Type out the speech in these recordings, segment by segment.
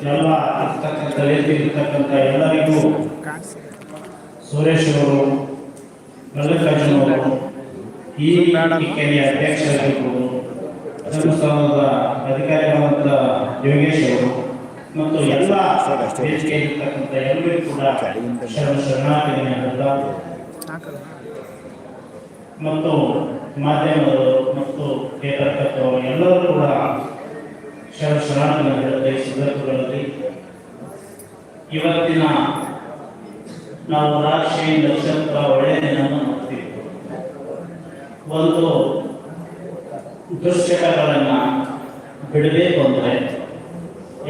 ಎಲ್ಲ ಇರ್ತಕ್ಕಂಥ ಇರ್ತಕ್ಕಂಥ ಎಲ್ಲರಿಗೂ ಸುರೇಶ್ ಅವರು ಮಲ್ಲಿಕಾರ್ಜುನ್ ಅವರು ಈ ಕೆರೆಯ ಅಧ್ಯಕ್ಷರಾಗಿರ್ಬೋದು ಧರ್ಮಸ್ಥಳದ ಅಧಿಕಾರಿಗಳಾದಂಥ ಯೋಗೇಶ್ ಅವರು ಮತ್ತು ಎಲ್ಲ ವೇದಿಕೆಯಲ್ಲಿರ್ತಕ್ಕಂಥ ಎಲ್ಲರಿಗೂ ಕೂಡ ಶರಣ ಶರಣಾರ್ಥಿಗಳೇ ಮತ್ತು ಮಾಧ್ಯಮದವರು ಮತ್ತು ಕೇಂದ್ರ ಎಲ್ಲರೂ ಕೂಡ ಶರಣ ಶರಣಾರ್ಥಿಗಳನ್ನು ಹೇಳುತ್ತೆ ಈ ಸಂದರ್ಭಗಳಲ್ಲಿ ಇವತ್ತಿನ ನಾವು ನಕ್ಷತ್ರ ಒಳ್ಳೆಯ ದಿನವನ್ನು ನೋಡ್ತೀವಿ. ಒಂದು ದುಶ್ಚಟಗಳನ್ನ ಬಿಡಬೇಕು ಅಂದರೆ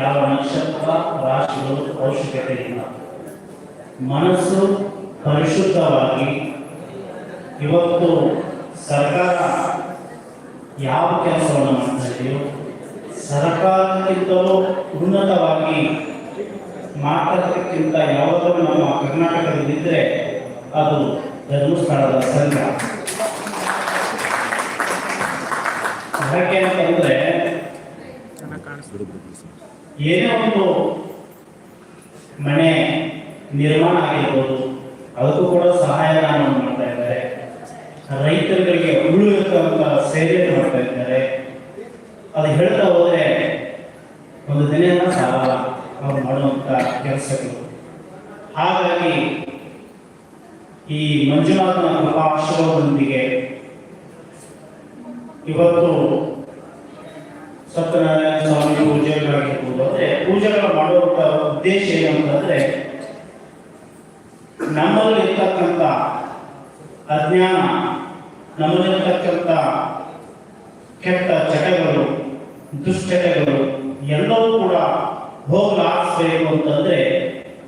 ಯಾವ ನಕ್ಷತ್ರ, ರಾಶಿಗಳು ಅವಶ್ಯಕತೆ ಇಲ್ಲ. ಮನಸ್ಸು ಪರಿಶುದ್ಧವಾಗಿ ಇವತ್ತು ಸರ್ಕಾರ ಯಾವ ಕೆಲಸವನ್ನು ಮಾಡ್ತಾ ಇದೆಯೋ ಸರ್ಕಾರಕ್ಕಿಂತಲೂ ಉನ್ನತವಾಗಿ ಮಾತಾಡೋದಕ್ಕಿಂತ ಯಾವುದಾದ್ರೂ ನಮ್ಮ ಕರ್ನಾಟಕದಲ್ಲಿದ್ದರೆ ಅದು ಧರ್ಮಸ್ಥಳದ ಸಂಘ. ಯಾಕೆ ಅಂತಂದ್ರೆ ಏನೇ ಒಂದು ಮನೆ ನಿರ್ಮಾಣ ಆಗಿರ್ಬೋದು, ಅದಕ್ಕೂ ಕೂಡ ಸಹಾಯಧನವನ್ನು ಮಾಡ್ತಾ ಇದ್ದಾರೆ. ರೈತರುಗಳಿಗೆ ಉಳಿಯುತ್ತ ಸೇವೆಯನ್ನು ಮಾಡ್ತಾ ಇದ್ದಾರೆ. ಅದು ಹೇಳ್ತಾ ಹೋದ್ರೆ ಒಂದು ದಿನ ಸಾಲ ಅವ್ರು ಮಾಡುವಂತ ಕೆಲಸಗಳು. ಹಾಗಾಗಿ ಈ ಮಂಜುನಾಥನ ಕೃಪಾಶ್ರಮದೊಂದಿಗೆ ಇವತ್ತು ಸತ್ಯನಾರಾಯಣ ಸ್ವಾಮಿ ಪೂಜೆಗಳಾಗಿರ್ಬೋದು. ಅಂದ್ರೆ ಪೂಜೆಗಳು ಮಾಡುವಂತ ಉದ್ದೇಶ ಏನು ಅಂತಂದ್ರೆ ನಮ್ಮಲ್ಲಿ ಇರ್ತಕ್ಕಂಥ ಅಜ್ಞಾನ, ನಮ್ಮಲ್ಲಿರ್ತಕ್ಕಂಥ ಕೆಟ್ಟ ಚಟಗಳು ದುಶ್ಚಟಗಳು ಎಲ್ಲವೂ ಕೂಡ ಹೋಗಲಾಡಿಸ್ಬೇಕು ಅಂತಂದ್ರೆ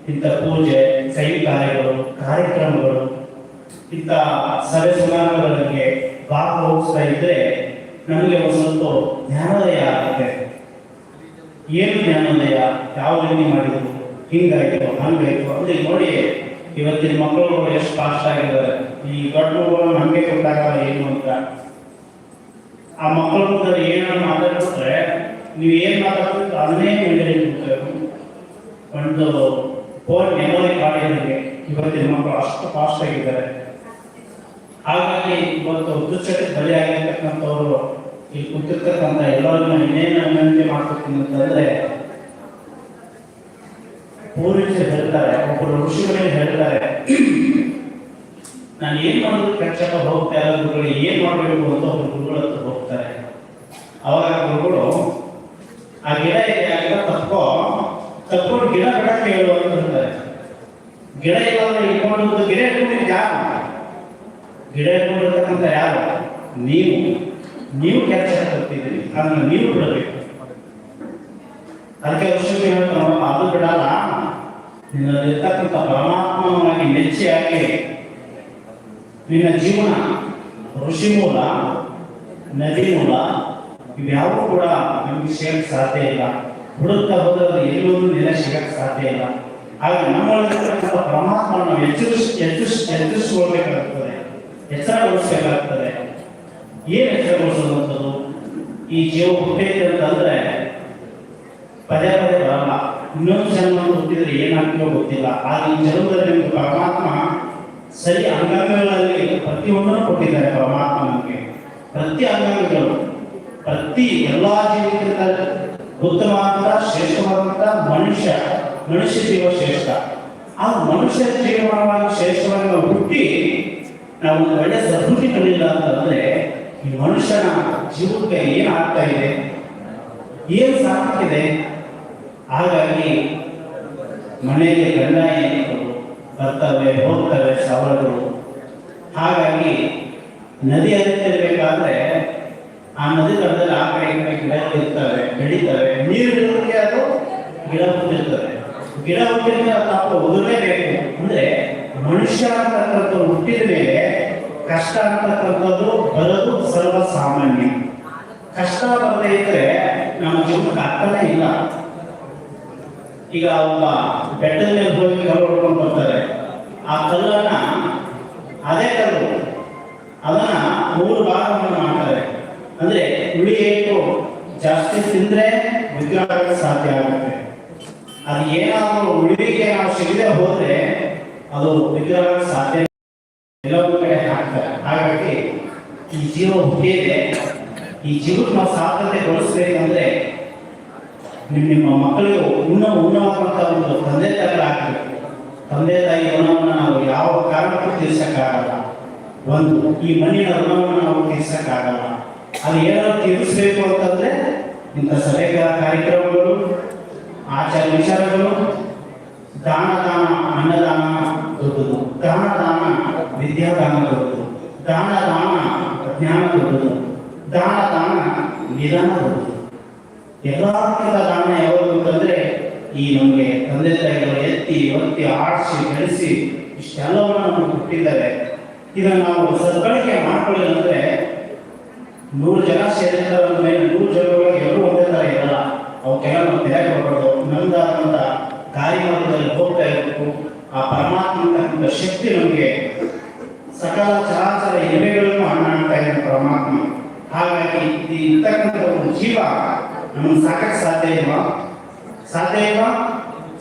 ಇಂಥ ಪೂಜೆ ಕೈ ಕಾರ್ಯಗಳು ಕಾರ್ಯಕ್ರಮಗಳು, ಇಂಥ ಸಭೆ ಸಮಾರಂಭಗಳಿಗೆ ಭಾಗವಹಿಸ್ತಾ ಇದ್ರೆ ನಮಗೆ ಒಂದು ಸ್ವಲ್ಪ ಜ್ಞಾನೋದಯ ಆಗುತ್ತೆ. ಏನು ಜ್ಞಾನೋದಯ? ಯಾವ ರೀತಿ ಮಾಡಿದ್ರು? ಹಿಂಗಾಯ್ತು, ಹಂಗಾಯ್ತು. ಅಂದ್ರೆ ನೋಡಿ, ಇವತ್ತಿನ ಮಕ್ಕಳು ಎಷ್ಟು ಫಾಸ್ಟ್ ಆಗಿದ್ದಾರೆ. ಈ ದೊಡ್ಡ ನಮಗೆ ಗೊತ್ತಾಗಲ್ಲ ಏನು ಅಂತ? ಆ ಮಕ್ಕಳ ಮುಂದೆ ಏನಾದ್ರು ಮಾತಾಡ್ಬಿಟ್ರೆ ನೀವು ಏನು ಮಾತಾಡ್ಬೇಕು ಅದನ್ನೇ ಮೇಂಟೈನ್ ಒಂದು ಫೋನ್ ಮೆಮೊರಿ ಕಾರ್ಡ್ ಇದ್ದಂಗೆ ಇವತ್ತಿನ ಮಕ್ಕಳು ಅಷ್ಟು ಫಾಸ್ಟ್ ಆಗಿದ್ದಾರೆ. ಹಾಗಾಗಿ ಇವತ್ತು ದುಶ್ಚಟಕ್ಕೆ ಬಲಿಯಾಗಿರ್ತಕ್ಕಂಥವ್ರು ಇಲ್ಲಿ ಕೂತಿರ್ತಕ್ಕಂಥ ಎಲ್ಲರನ್ನ ಇನ್ನೇನು ವಿನಂತಿ ಮಾಡ್ತೀನಿ ಅಂತಂದ್ರೆ ಪೂರ್ವಿಕರು ಹೇಳ್ತಾರೆ ಒಬ್ಬರು ಋಷಿಗಳೇ ಹೇಳ್ತಾರೆ ನಾನು ಏನ್ ಮಾಡೋದು? ಕೆಟ್ಟ ಹೋಗ್ತಾ ಇಲ್ಲ ಗುರುಗಳು ಏನ್ ಮಾಡಬೇಕು ಅಂತ ಒಬ್ಬರು ಗುರುಗಳ ಹತ್ರ ಹೋಗ್ತಾರೆ. ಅವಾಗ ಗುರುಗಳು ಆ ಗಿಡ ಇದೆ ಆ ಗಿಡ ತಪ್ಪೋ ತಪ್ಕೊಂಡು ಗಿಡ ಬಿಡಕ್ಕೆ ಹೇಳು ಅಂತ ಹೇಳ್ತಾರೆ ಗಿಡ ಇಲ್ಲ ಇಟ್ಕೊಂಡು ಗಿಡ ಇಟ್ಕೊಂಡಿದ್ದು ಯಾರು? ಗಿಡ ಇಟ್ಕೊಂಡಿರ್ತಕ್ಕಂಥ ಯಾರು? ನೀವು. ನೀವು ಕೆಲಸ ಕೊಡ್ತಿದ್ದೀರಿ ಅದನ್ನು ನೀವು ಬಿಡಬೇಕು. ಅದಕ್ಕೆ ಹೇಳ್ತಾರೆ ನೋಡಪ್ಪ, ಅದು ಬಿಡಲ್ಲ. ನಿನ್ನಲ್ಲಿರ್ತಕ್ಕಂಥ ಪರಮಾತ್ಮವಾಗಿ ಮೆಚ್ಚಿಯಾಗಿ ನಿನ್ನ ಜೀವನ, ಋಷಿ ಮೂಲ, ನದಿ ಮೂಲ ಇವ್ಯಾವೂ ಕೂಡ ನಮಗೆ ಸಿಗಕ್ಕೆ ಸಾಧ್ಯ ಇಲ್ಲ. ಹುಡುಕ್ತಾ ಹೋದ್ರೆ ಎಲ್ಲೂ ನೆಲೆ ಸಿಗಕ್ಕೆ ಸಾಧ್ಯ ಇಲ್ಲ. ಹಾಗೆ ನಮ್ಮಲ್ಲಿರ್ತಕ್ಕಂಥ ಪರಮಾತ್ಮನ ಎಚ್ಚರಿಸ್ ಎಚ್ಚರಿಸ್, ಎಚ್ಚರಿಸ್ಕೊಳ್ಬೇಕಾಗ್ತದೆ. ಎಚ್ಚರಗೊಳಿಸಬೇಕಾಗ್ತದೆ ಏನು ಎಚ್ಚರಗೊಳಿಸುವಂಥದ್ದು ಈ ಜೀವ ಹುಟ್ಟೈತೆ ಅಂತಂದ್ರೆ ಪದೇ ಪದೇ ಬರಲ್ಲ. ಇನ್ನೊಂದು ಜನ್ಮ ಹುಟ್ಟಿದ್ರೆ ಏನಾಗ್ತೀವೋ ಗೊತ್ತಿಲ್ಲ. ಆದ್ರೆ ಈ ಜನ್ಮದಲ್ಲಿ ನಿಮ್ಗೆ ಪರಮಾತ್ಮ ಸರಿ, ಅಂಗಾಂಗಗಳಲ್ಲಿ ಪ್ರತಿಯೊಂದನ್ನು ಕೊಟ್ಟಿದ್ದಾರೆ ಪರಮಾತ್ಮ ನಮಗೆ. ಪ್ರತಿ ಅಂಗಾಂಗಗಳು, ಪ್ರತಿ ಎಲ್ಲಾ ಜೀವಿಗಿಂತ ಉತ್ತಮವಾದಂತಹ, ಶ್ರೇಷ್ಠವಾದಂತಹ ಮನುಷ್ಯ ಮನುಷ್ಯ ಜೀವ ಶ್ರೇಷ್ಠ. ಆ ಮನುಷ್ಯ ಜೀವನವಾಗಿ ಶ್ರೇಷ್ಠವಾಗಿ ಹುಟ್ಟಿ ನಾವು ಒಂದು ಒಳ್ಳೆ ಸದ್ಬುದ್ಧಿ ಕಲಿಲ್ಲ ಅಂತಂದ್ರೆ ಈ ಮನುಷ್ಯನ ಜೀವಕ್ಕೆ ಏನಾಗ್ತಾ ಇದೆ? ಏನು ಸಾಕ್ತಿದೆ ಹಾಗಾಗಿ ಮನೆಯಲ್ಲಿ ಗಂಡ ಬರ್ತವೆ ಹೋಗ್ತವೆ ಸವಳಗಳು ಹಾಗಾಗಿ ನದಿ ಹರಿತಿರ್ಬೇಕಾದ್ರೆ ಆ ನದಿ ದಡದಲ್ಲಿ ಆ ಕಡೆ ಕಡೆ ಗಿಡಗಳು ಇರ್ತವೆ, ಬೆಳೀತವೆ. ನೀರು ಇರೋದಕ್ಕೆ ಅದು ಗಿಡ ಹುಟ್ಟಿರ್ತವೆ. ಗಿಡ ಹುಟ್ಟಿದ್ರೆ ತಾಪ ಉದುರಲೇಬೇಕು. ಅಂದ್ರೆ ಮನುಷ್ಯ ಅಂತಕ್ಕಂಥ ಹುಟ್ಟಿದ ಮೇಲೆ ಕಷ್ಟ ಅಂತಕ್ಕಂಥದ್ದು ಬರೋದು ಸರ್ವ ಸಾಮಾನ್ಯ ಕಷ್ಟ ಬರದೇ ಇದ್ರೆ ನಮ್ಮ ಜೀವನಕ್ಕೆ ಅರ್ಥನೇ ಇಲ್ಲ. ಈಗ ಒಬ್ಬ ಬೆಟ್ಟದ ಮೇಲೆ ಹೋಗಿ ಕಲ್ಲು ಹೊಡ್ಕೊಂಡು ಬರ್ತಾರೆ. ಆ ಕಲ್ಲನ್ನ ಅದೇ ಕಲ್ಲು. ಅದನ್ನ ಮೂರು ಭಾಗವನ್ನು ಮಾಡ್ತಾರೆ. ಅಂದ್ರೆ ಹುಳಿ ಏಟು ಜಾಸ್ತಿ ತಿಂದ್ರೆ ವಿಗ್ರಹ ಸಾಧ್ಯ ಆಗುತ್ತೆ. ಅದು ಏನಾದರೂ ಉಳಿಕೆ ನಾವು ಸಿಗದೆ ಹೋದ್ರೆ ಅದು ವಿಗ್ರಹ ಸಾಧ್ಯ ಎಲ್ಲವೂ ಕಡೆ ಹಾಕ್ತಾರೆ. ಹಾಗಾಗಿ ಈ ಜೀವ ಹುಟ್ಟಿದೆ ಈ ಜೀವನ ಸಾಧ್ಯತೆ ಸಾರ್ಥಕತೆಗೊಳಿಸ್ಬೇಕಂದ್ರೆ ನಿಮ್ಮ ಮಕ್ಕಳಿಗೆ ಉಣ್ಣ ಉಣ್ಣವಾದಂಥ ಒಂದು ತಂದೆ ತಾಯಿ ಹಾಕಬೇಕು ತಂದೆ ತಾಯಿ ಋಣವನ್ನು ನಾವು ಯಾವ ಕಾರಣಕ್ಕೂ ತೀರ್ಸಕ್ಕಾಗಲ್ಲ. ಒಂದು, ಈ ಮಣ್ಣಿನ ಋಣವನ್ನು ನಾವು ತೀರ್ಸಕ್ಕಾಗಲ್ಲ. ಅದು ಏನಾದ್ರು ತೀರಿಸಬೇಕು ಅಂತಂದ್ರೆ ಇಂಥ ಸಭೆಗಳ ಕಾರ್ಯಕ್ರಮಗಳು, ಆಚಾರ ವಿಚಾರಗಳು, ದಾನ ದಾನ, ಅನ್ನದಾನ ದೊಡ್ಡದು. ದಾನ ದಾನ, ವಿದ್ಯಾದಾನ ದೊಡ್ಡದು. ದಾನ ದಾನ, ಜ್ಞಾನ ದೊಡ್ಡದು. ದಾನ ದಾನ, ನಿಧಾನ ದೊಡ್ಡದು. ಎಲ್ಲಕ್ಕಿಂತ ಕಾರಣ ಯಾವುದು ಅಂತಂದ್ರೆ, ಈ ನಮಗೆ ತಂದೆ ತಾಯಿಗಳು ಎತ್ತಿ ಒತ್ತಿ ಆಡಿಸಿ, ಬೆಳೆಸಿ ಇಷ್ಟೆಲ್ಲವನ್ನು ನಮಗೆ ಕೊಟ್ಟಿದ್ದಾರೆ. ಇದನ್ನು ನಾವು ಸದ್ಬಳಕೆ ಮಾಡ್ಕೊಳ್ಳಿಲ್ಲ ಅಂದ್ರೆ, ನೂರು ಜನ ಸೇರಿದ್ದಾರೆ ಮೇಲೆ ನೂರು ಜನಗಳಿಗೆ ಎಲ್ಲರೂ ಒಂದೇ ಥರ ಇರಲ್ಲ. ಅವಕ್ಕೆಲ್ಲ ನಾವು ಬೆಲೆ ಕೊಡಬಾರ್ದು ನಮ್ದಾದಂಥ ಕಾರ್ಯಮಾರ್ಗದಲ್ಲಿ ಹೋಗ್ತಾ ಇರಬೇಕು. ಆ ಪರಮಾತ್ಮನ ಶಕ್ತಿ ನಮಗೆ ಸಕಲ ಚರಾಚರ ಎಲೆಗಳನ್ನು ಹಣ್ಣಾಡ್ತಾ ಇದೆ ಪರಮಾತ್ಮ. ಹಾಗಾಗಿ ಇರ್ತಕ್ಕಂಥ ಒಂದು ಜೀವ ನಮಗೆ ಸಾಕಕ್ಕೆ ಸಾಧ್ಯ ಇಲ್ವಾ? ಸಾಧ್ಯ ಇಲ್ವಾ?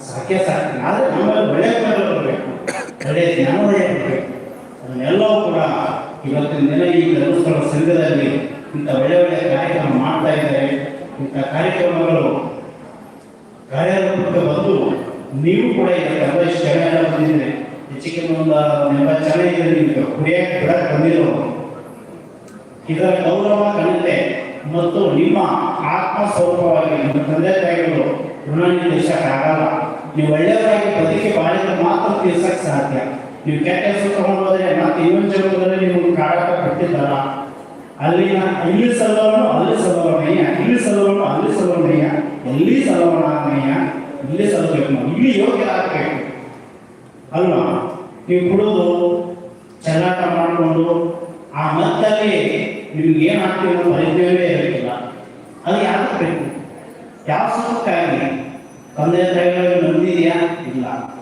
ಸಾಧ್ಯ ಸಾಧ್ಯ ಆದರೆ ನಮ್ಮಲ್ಲಿ ಒಳ್ಳೆಯ ಗುಣಗಳು ಬರಬೇಕು ಒಳ್ಳೆಯ ಜ್ಞಾನೋದಯ ಅದನ್ನೆಲ್ಲವೂ ಕೂಡ ಇವತ್ತಿನ ದಿನ ಈ ಧರ್ಮಸ್ಥಳ ಸಂಘದಲ್ಲಿ ಇಂಥ ಒಳ್ಳೆ ಒಳ್ಳೆಯ ಕಾರ್ಯಕ್ರಮ ಮಾಡ್ತಾ ಇದ್ದಾರೆ. ಇಂಥ ಕಾರ್ಯಕ್ರಮಗಳು ಕಾರ್ಯರೂಪಕ್ಕೆ ಬಂದು ನೀವು ಕೂಡ ಜನ ಎಲ್ಲ ಬಂದಿದ್ರೆ ಹೆಚ್ಚಿಗೆ ಒಂದು ಎಂಬತ್ತು ಜನ ಇದ್ರೆ ನಿಮ್ಗೆ ಕುಡಿಯಕ್ಕೆ ಬಿಡಕ್ಕೆ ಬಂದಿರೋ ಇದರ ಗೌರವ ಘನತೆ ಮತ್ತು ನಿಮ್ಮ ಆತ್ಮ ಸ್ವರೂಪವಾಗಿ ನಿಮ್ಮ ತಂದೆ ತಾಯಿಗಳು ಋಣ ಆಗಲ್ಲ ನೀವು ಒಳ್ಳೆಯವರಾಗಿ ಬದುಕಿ ಬಾಳಿದ್ರೆ ಮಾತ್ರ ತೀರ್ಸಕ್ಕೆ ಸಾಧ್ಯ. ನೀವು ಕೆಟ್ಟ ಹೆಸರು ತಗೊಂಡು ಮತ್ತೆ ಇನ್ನೊಂದು ಜಗದಲ್ಲಿ ನಿಮಗೆ ಕಾಡಕ್ಕೆ ಕಟ್ಟಿದ್ದಲ್ಲ ಅಲ್ಲಿನ ಇಲ್ಲಿ ಸಲ್ಲವನು ಅಲ್ಲಿ ಸಲ್ಲವನಯ್ಯ ಇಲ್ಲಿ ಸಲ್ಲವನು ಅಲ್ಲಿ ಸಲ್ಲವನಯ್ಯ ಎಲ್ಲಿ ಸಲ್ಲವನಾಗನಯ್ಯ ಇಲ್ಲಿ ಸಲ್ಲಬೇಕು ನಾವು. ಇಲ್ಲಿ ಯೋಗ್ಯ ಆಗಬೇಕು ಅಲ್ವಾ? ನೀವು ಕುಡಿದು ಚೆಲ್ಲಾಟ ಮಾಡಿಕೊಂಡು ಆ ಮತ್ತಲ್ಲಿ ನಿಮ್ಗೆ ಏನು ಆಗ್ತೀವಿ ಅನ್ನೋ ಪರಿಚಯವೇ ಇರಲಿಲ್ಲ ಅದು ಯಾಕೆ ಬೇಕು ಯಾವ ಸುಖಕ್ಕಾಗಿ ತಂದೆ ತಾಯಿಗಳಿಗೆ ನಂಬಿದೆಯಾ? ಇಲ್ಲ.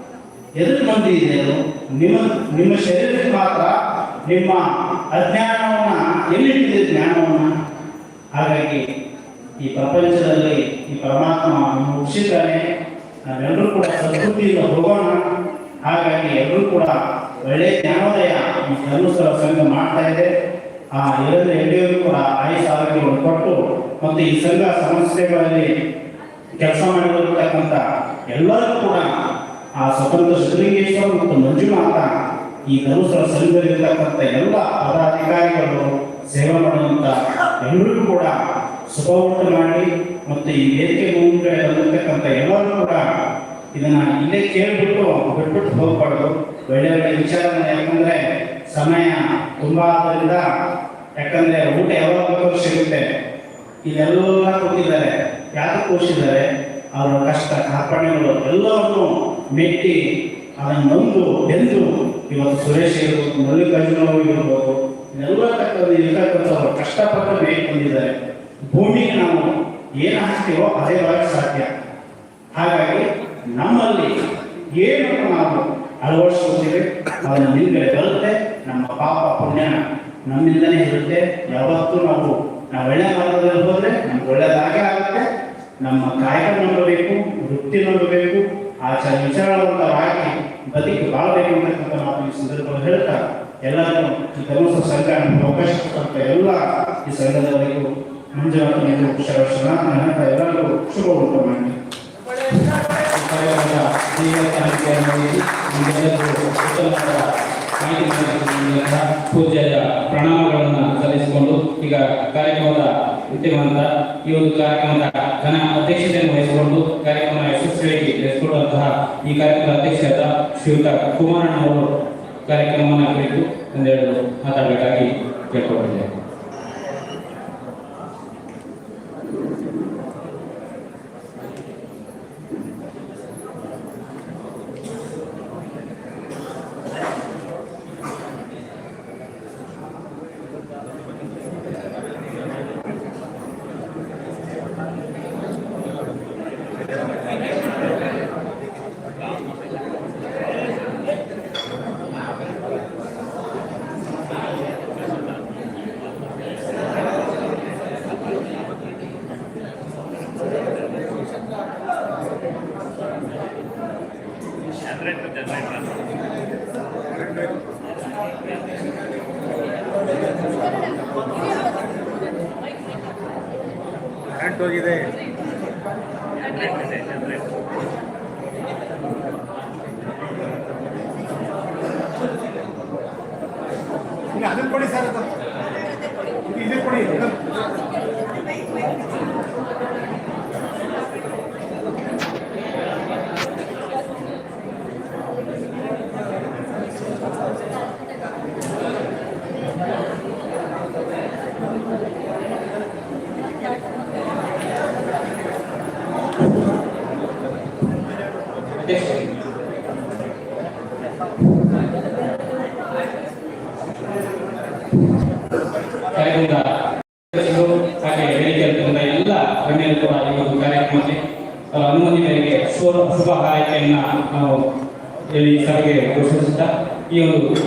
ಎದಕ್ಕೆ ಅದು. ನಿಮ್ಮ ನಿಮ್ಮ ಶರೀರಕ್ಕೆ ಮಾತ್ರ ನಿಮ್ಮ ಅಜ್ಞಾನವನ್ನ, ಎಲ್ಲಿಟ್ಟಿದೆ ಜ್ಞಾನವನ್ನ? ಹಾಗಾಗಿ ಈ ಪ್ರಪಂಚದಲ್ಲಿ ಈ ಪರಮಾತ್ಮ ಹುಟ್ಟಿದ್ದಾನೆ ನಾವೆಲ್ಲರೂ ಕೂಡ ಸಂಸ್ಕೃತಿಯಿಂದ ಹೋಗೋಣ. ಹಾಗಾಗಿ ಎಲ್ಲರೂ ಕೂಡ ಒಳ್ಳೆಯ ಜ್ಞಾನೋದಯ ಈ ಧರ್ಮಸ್ಥಳ ಸಂಘ ಮಾಡ್ತಾ ಇದೆ. ಆ ಎರಡು ಎಲ್ಲಿಯವರು ಕೂಡ ಆಯುಷ್ ಆರೋಗ್ಯವನ್ನು ಕೊಟ್ಟು, ಮತ್ತು ಈ ಸಂಘ ಸಂಸ್ಥೆಗಳಲ್ಲಿ ಕೆಲಸ ಮಾಡಿರತಕ್ಕಂಥ ಎಲ್ಲರೂ ಕೂಡ ಆ ಸ್ವತಂತ್ರ ಶ್ರೀಲಿಂಗೇಶ್ವರ ಮತ್ತು ಮಂಜುನಾಥ ಈ ಧನುಸರ ಸಂಘದಲ್ಲಿರ್ತಕ್ಕಂಥ ಎಲ್ಲ ಪದಾಧಿಕಾರಿಗಳು ಸೇವೆ ಮಾಡುವಂತ ಎಲ್ಲರಿಗೂ ಕೂಡ ಶುಭ ಉಂಟು ಮಾಡಿ ಮತ್ತು ಈ ವೇದಿಕೆ ಮುಂದೆ ಬಂದಿರತಕ್ಕಂಥ ಎಲ್ಲರೂ ಕೂಡ ಇದನ್ನ ಇಲ್ಲೇ ಕೇಳಿಬಿಟ್ಟು ಬಿಟ್ಬಿಟ್ಟು ಹೋಗ್ಬಾರ್ದು. ಒಳ್ಳೆ ಒಳ್ಳೆ ವಿಚಾರನ ಯಾಕಂದ್ರೆ ಸಮಯ ತುಂಬಾ ಆದ್ರಿಂದ ಯಾಕಂದ್ರೆ ಊಟ ಯಾವಾಗ ಸಿಗುತ್ತೆ. ಇಲ್ಲೆಲ್ಲ ಕೊಟ್ಟಿದ್ದಾರೆ ಯಾಕೆ ಕೂರಿಸಿದ್ದಾರೆ ಅವರ ಕಷ್ಟ, ಕಾರ್ಪಣ್ಯಗಳು ಎಲ್ಲವನ್ನು ಮೆಟ್ಟಿ ಅದನ್ನು ನೊಂದು, ಬೆಂದು ಇವತ್ತು ಸುರೇಶ್ ಇರ್ಬೋದು, ಮಲ್ಲಿಕಾರ್ಜುನ ಇರ್ಬೋದು ಎಲ್ಲ ತಕ್ಕಂಥ ಇರ್ತಕ್ಕಂಥವ್ರು ಕಷ್ಟಪಟ್ಟು ಬೇಗ ಬಂದಿದ್ದಾರೆ. ಭೂಮಿಗೆ ನಾವು ಏನು ಹಾಕ್ತೀವೋ ಅದೇ ಬರಕ್ಕೆ ಸಾಧ್ಯ. ಹಾಗಾಗಿ ನಮ್ಮಲ್ಲಿ ಏನು ನಾವು ಅಳವಡಿಸ್ಕೊತೀವಿ ಅದನ್ನು ನಿಮಗೆ ಬರುತ್ತೆ, ನಮ್ಮ ಪಾಪ ಪುಣ್ಯ ನಮ್ಮಿಂದಲೇ ಇರುತ್ತೆ. ಯಾವತ್ತೂ ನಾವು ನಾವು ಒಳ್ಳೆ ಮಾರ್ಗದಲ್ಲಿ ಹೋದ್ರೆ ನಮ್ಮ ಕಾಯಕ ನಂಬಬೇಕು ವೃತ್ತಿ ನಂಬಬೇಕು ಆಚಾರ ವಿಚಾರವಂತರಾಗಿ ಬದುಕಿ ಬಾಳಬೇಕು ಅಂತಕ್ಕಂಥ ನಾವು ಈ ಸಂದರ್ಭದಲ್ಲಿ ಹೇಳ್ತಾ ಎಲ್ಲರೂ ಈ ಧರ್ಮಸ್ಥಳ ಸಂಘ ನಮಗೆ ಅವಕಾಶ ಕೊಟ್ಟಂತ ಎಲ್ಲ ಈ ಸಂಘದವರೆಗೂ ಮಂಜುನಾಥ ನೀವು ಶರಣ ನನ್ನ ಎಲ್ಲರಿಗೂ ಶುಭ ಉಂಟು ಮಾಡಿ ಕಾರ್ಯಕ್ರಮದ ಜೀವ ಕಾರ್ಯಕ್ರಮದಲ್ಲಿ ನಿಮ್ಗೆಲ್ಲರಿಗೂ ಉತ್ತಮವಾದ ನೀಡಿದ ಪೂಜೆಯ ಪ್ರಣಾಮಗಳನ್ನು ಸಲ್ಲಿಸಿಕೊಂಡು ಈಗ ಕಾರ್ಯಕ್ರಮದ ವಿದ್ಯಮಾನದ ಈ ಒಂದು ಕಾರ್ಯಕ್ರಮದ ಘನ ಅಧ್ಯಕ್ಷತೆಯನ್ನು ವಹಿಸಿಕೊಂಡು ಕಾರ್ಯಕ್ರಮ ಯಶಸ್ವಿಯಾಗಿ ನಡೆಸಿಕೊಡುವಂತಹ ಈ ಕಾರ್ಯಕ್ರಮದ ಅಧ್ಯಕ್ಷರಾದ ಶ್ರೀಯುತ ಕುಮಾರಣ್ಣ ಅವರು ಕಾರ್ಯಕ್ರಮವನ್ನು ಕುರಿತು ಒಂದೆರಡು ಮಾತಾಡಬೇಕಾಗಿ ಕೇಳ್ಕೊಂಡಿದ್ದೇವೆ ಕರೆಂಟ್ ಹೋಗಿದೆ. ಅದನ್ನ ಕೊಡಿ ಸರ್ ಅದು. ಇದು ಕೊಡಿ. ಹಾಗೆ ವೇದಿಕೆಯಲ್ಲಿ ಬಂದ ಎಲ್ಲ ಗಣ್ಯರು ಕೂಡ ಈ ಒಂದು ಕಾರ್ಯಕ್ರಮಕ್ಕೆ ಅನುಮತಿ ಮೇರೆಗೆ ಶುಭ ಹಾರೈಕೆಯನ್ನ ನಾವು ಈ ಸಭೆಗೆ ಘೋಷಿಸುತ್ತಾ ಈ ಒಂದು